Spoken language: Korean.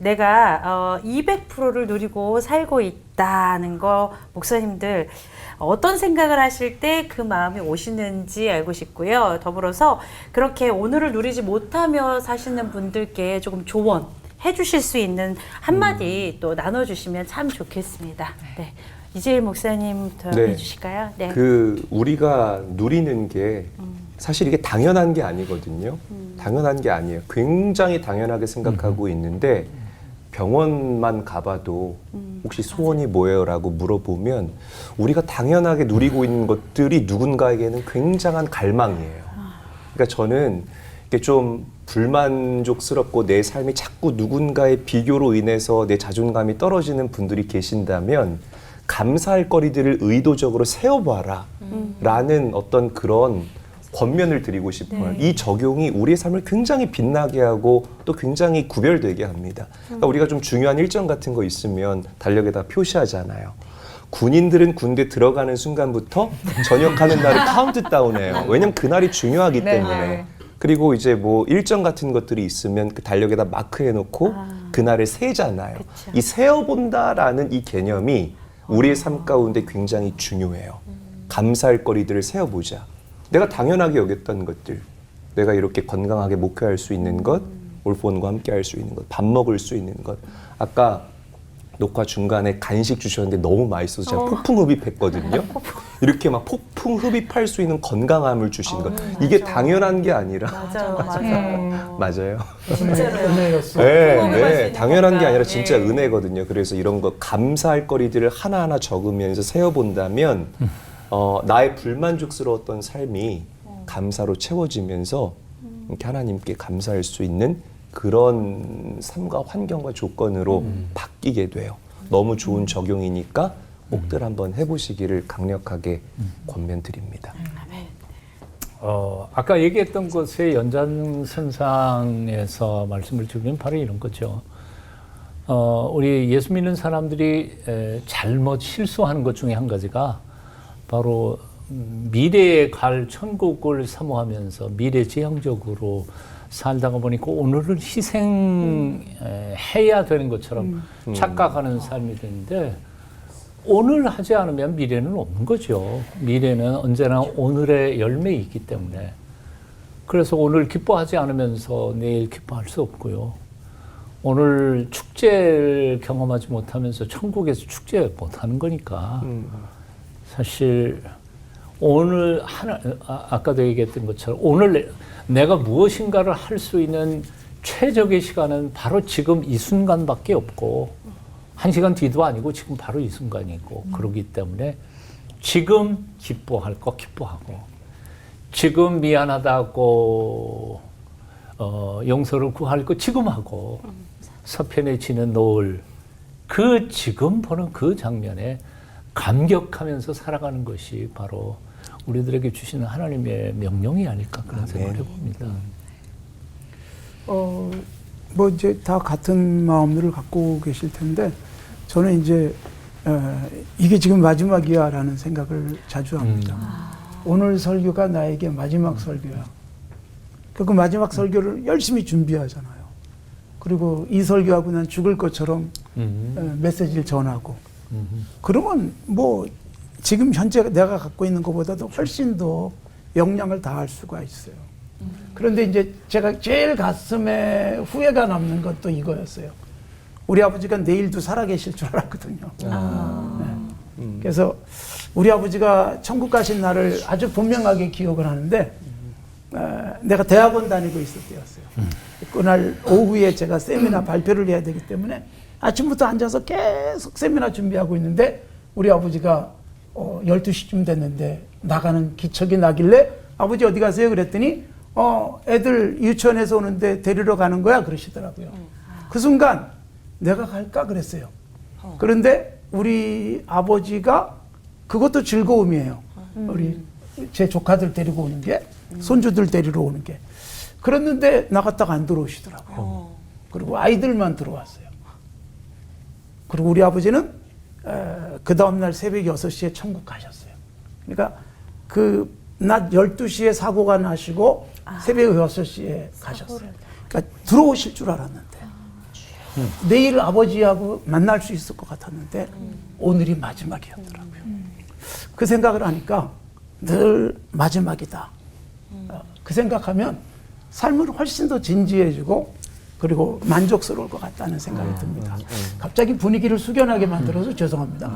내가 어, 200%를 누리고 살고 있다는 거 목사님들 어떤 생각을 하실 때 그 마음이 오시는지 알고 싶고요. 더불어서 그렇게 오늘을 누리지 못하며 사시는 분들께 조금 조언 해주실 수 있는 한마디 또 나눠주시면 참 좋겠습니다. 네. 이재일 목사님부터 네. 해주실까요? 네. 그 우리가 누리는 게 사실 이게 당연한 게 아니거든요. 당연한 게 아니에요. 굉장히 당연하게 생각하고 있는데 병원만 가봐도 혹시 소원이 뭐예요라고 물어보면 우리가 당연하게 누리고 있는 것들이 누군가에게는 굉장한 갈망이에요. 그러니까 저는 이게 좀 불만족스럽고 내 삶이 자꾸 누군가의 비교로 인해서 내 자존감이 떨어지는 분들이 계신다면 감사할 거리들을 의도적으로 세워봐라 라는 어떤 그런 권면을 드리고 싶어요. 이 적용이 우리의 삶을 굉장히 빛나게 하고 또 굉장히 구별되게 합니다. 그러니까 우리가 좀 중요한 일정 같은 거 있으면 달력에다 표시하잖아요. 군인들은 군대 들어가는 순간부터 전역하는 날을 카운트다운해요. 왜냐면 그날이 중요하기 네. 때문에. 그리고 이제 뭐 일정 같은 것들이 있으면 그 달력에다 마크해 놓고 그날을 세잖아요. 그쵸. 이 세어본다라는 이 개념이 우리의 삶 가운데 굉장히 중요해요. 감사할 거리들을 세어보자. 내가 당연하게 여겼던 것들, 내가 이렇게 건강하게 목회할 수 있는 것, 올폰과 함께 할 수 있는 것, 밥 먹을 수 있는 것. 아까 녹화 중간에 간식 주셨는데 너무 맛있어서 제가 폭풍 흡입했거든요. 이렇게 막 폭풍 흡입할 수 있는 건강함을 주신 것. 이게 당연한 게 아니라 맞아요, 맞아요. 음. 맞아요. 은혜였어. 네, 네. 있는 당연한 게 건가. 아니라 진짜 네. 은혜거든요. 그래서 이런 거 감사할 거리들을 하나하나 적으면서 세어본다면 어, 나의 불만족스러웠던 삶이 감사로 채워지면서 이렇게 하나님께 감사할 수 있는 그런 삶과 환경과 조건으로 바뀌게 돼요. 너무 좋은 적용이니까 꼭들 한번 해보시기를 강력하게 권면드립니다. 어, 아까 얘기했던 것의 연장선상에서 말씀을 드리면 바로 이런 거죠. 어, 우리 예수 믿는 사람들이 에, 잘못 실수하는 것 중에 한 가지가 바로 음, 미래에 갈 천국을 사모하면서 미래지향적으로 살다가 보니까 오늘을 희생해야 되는 것처럼 착각하는 삶이 되는데 오늘 하지 않으면 미래는 없는 거죠. 미래는 언제나 오늘의 열매이기 때문에. 그래서 오늘 기뻐하지 않으면서 내일 기뻐할 수 없고요. 오늘 축제를 경험하지 못하면서 천국에서 축제 못하는 거니까 사실 오늘 하나 아, 아까도 얘기했던 것처럼 오늘 내- 내가 무엇인가를 할 수 있는 최적의 시간은 바로 지금 이 순간밖에 없고 한 시간 뒤도 아니고 지금 바로 이 순간이고 그러기 때문에 지금 기뻐할 거 기뻐하고 지금 미안하다고 어, 용서를 구할 거 지금 하고 서편에 지는 노을 그 지금 보는 그 장면에 감격하면서 살아가는 것이 바로 우리들에게 주시는 하나님의 명령이 아닐까 그런 생각을 해봅니다. 어, 뭐 이제 다 같은 마음들을 갖고 계실 텐데 저는 이제 어, 이게 지금 마지막이야라는 생각을 자주 합니다. 오늘 설교가 나에게 마지막 설교야. 그 마지막 설교를 열심히 준비하잖아요. 그리고 이 설교하고 난 죽을 것처럼 음. 어, 메시지를 전하고 음. 그러면 뭐 지금 현재 내가 갖고 있는 것보다도 훨씬 더 역량을 다할 수가 있어요. 그런데 이제 제가 제일 가슴에 후회가 남는 것도 이거였어요. 우리 아버지가 내일도 살아계실 줄 알았거든요. 네. 그래서 우리 아버지가 천국 가신 날을 아주 분명하게 기억을 하는데 어, 내가 대학원 다니고 있을 때였어요. 그날 오후에 제가 세미나 발표를 해야 되기 때문에 아침부터 앉아서 계속 세미나 준비하고 있는데 우리 아버지가 어, 12시쯤 됐는데 나가는 기척이 나길래 아버지 어디 가세요? 그랬더니 어, 애들 유치원에서 오는데 데리러 가는 거야 그러시더라고요. 그 순간 내가 갈까 그랬어요. 그런데 우리 아버지가 그것도 즐거움이에요. 우리 제 조카들 데리고 오는 게 손주들 데리러 오는 게. 그랬는데 나갔다가 안 들어오시더라고요. 그리고 아이들만 들어왔어요. 그리고 우리 아버지는 그 다음날 새벽 6시에 천국 가셨어요. 그러니까 그 낮 12시에 사고가 나시고 새벽 6시에 가셨어요. 그러니까 들어오실 줄 알았는데. 내일 아버지하고 만날 수 있을 것 같았는데 오늘이 마지막이었더라고요. 그 생각을 하니까 늘 마지막이다. 어, 그 생각하면 삶은 훨씬 더 진지해지고 그리고 만족스러울 것 같다는 생각이 듭니다. 갑자기 분위기를 숙연하게 만들어서 죄송합니다.